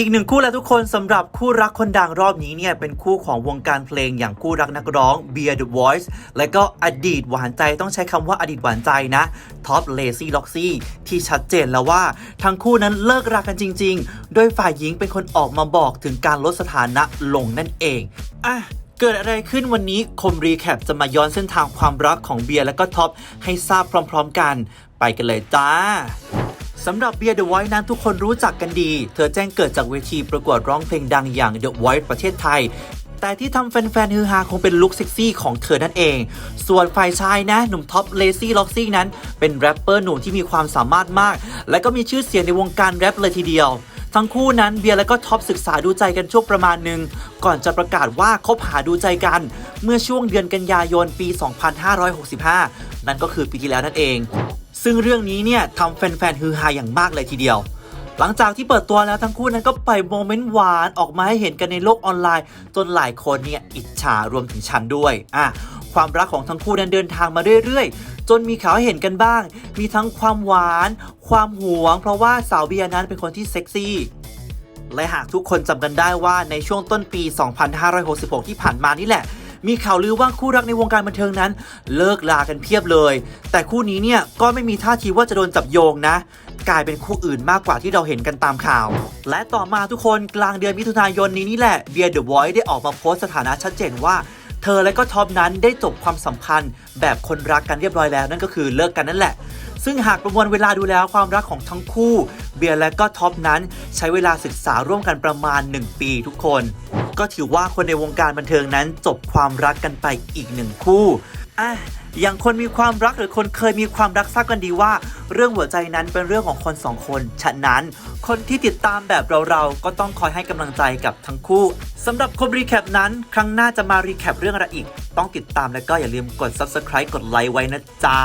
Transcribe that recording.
อีกหนึ่งคู่แล้วทุกคนสำหรับคู่รักคนดังรอบนี้เนี่ยเป็นคู่ของวงการเพลงอย่างคู่รักนักร้อง Beer the Voice และก็อดีตหวานใจต้องใช้คำว่าอดีตหวานใจนะท็อปเลซี่ล็อกซี่ที่ชัดเจนแล้วว่า ทั้งคู่นั้นเลิกรักกันจริง ๆ โดยฝ่ายหญิงเป็นคนออกมาบอกถึงการลดสถานะลงนั่นเองอะเกิดอะไรขึ้นวันนี้คมรีแคปจะมาย้อนเส้นทางความรักของเบียร์และก็ท็อปให้ทราบพร้อม ๆ กัน ไปกันเลยจ้า สำหรับเบียร์ The Voice นั้นทุกคนรู้จักกันดี เธอแจ้งเกิดจากเวทีประกวดร้องเพลงดังอย่าง The Voice ประเทศไทย แต่ที่ทำแฟนๆฮือฮาคงเป็นลุคเซ็กซี่ของเธอนั่นเอง ส่วนฝ่ายชายนะหนุ่มท็อปเลซี่ล็อกซี่นั้น เป็นแรปเปอร์หนุ่มที่มีความสามารถมาก และก็มีชื่อเสียงในวงการแรปเลยทีเดียวทั้งคู่นั้นเบียร์และก็ท็อปศึกษาดูใจกันช่วงประมาณหนึ่งก่อนจะประกาศว่าคบหาดูใจกัน เมื่อช่วงเดือนกันยายนปี 2565 นั่นก็คือปีที่แล้วนั่นเอง ซึ่งเรื่องนี้เนี่ยทำแฟนๆฮือฮาอย่างมากเลยทีเดียว หลังจากที่เปิดตัวแล้วทั้งคู่นั้นก็ปล่อยโมเมนต์หวานออกมาให้เห็นกันในโลกออนไลน์ จนหลายคนเนี่ยอิจฉารวมถึงฉันด้วยอะความรักของทั้งคู่นั้นเดินทางมาเรื่อยๆ จนมีข่าวให้เห็นกันบ้าง มีทั้งความหวาน ความหวง เพราะว่าสาวเบียร์นั้นเป็นคนที่เซ็กซี่และหากทุกคนจำกันได้ว่าในช่วงต้นปี 2566 ที่ผ่านมานี่แหละ มีข่าวลือว่าคู่รักในวงการบันเทิงนั้น เลิกลากันเพียบเลย แต่คู่นี้เนี่ยก็ไม่มีท่าทีว่าจะโดนจับโยงนะ กลายเป็นคู่อื่นมากกว่าที่เราเห็นกันตามข่าว และต่อมาทุกคนกลางเดือนมิถุนายนนี้นี่แหละเบียร์เดอะไวท์ได้ออกมาโพสต์สถานะชัดเจนว่าเธอและก็ท็อปนั้นได้จบความสัมพันธ์แบบคนรักกันเรียบร้อยแล้วนั่นก็คือเลิกกันนั่นแหละ ซึ่งหากประมวลเวลาดูแล้วความรักของทั้งคู่ เบียร์และก็ท็อปนั้นใช้เวลาศึกษาร่วมกันประมาณ 1 ปีทุกคน ก็ถือว่าคนในวงการบันเทิงนั้นจบความรักกันไปอีกหนึ่งคู่อะอย่างคนมีความรักหรือคนเคยมีความรักทราบกันดีว่า เรื่องหัวใจนั้นเป็นเรื่องของคนสองคน ฉะนั้น คนที่ติดตามแบบเราๆ ก็ต้องคอยให้กำลังใจกับทั้งคู่สำหรับคมรีแคปนั้น ครั้งหน้าจะมารีแคปเรื่องอะไรอีก ต้องติดตามแล้วก็อย่าลืมกด subscribe กดไลค์ไว้นะจ๊ะ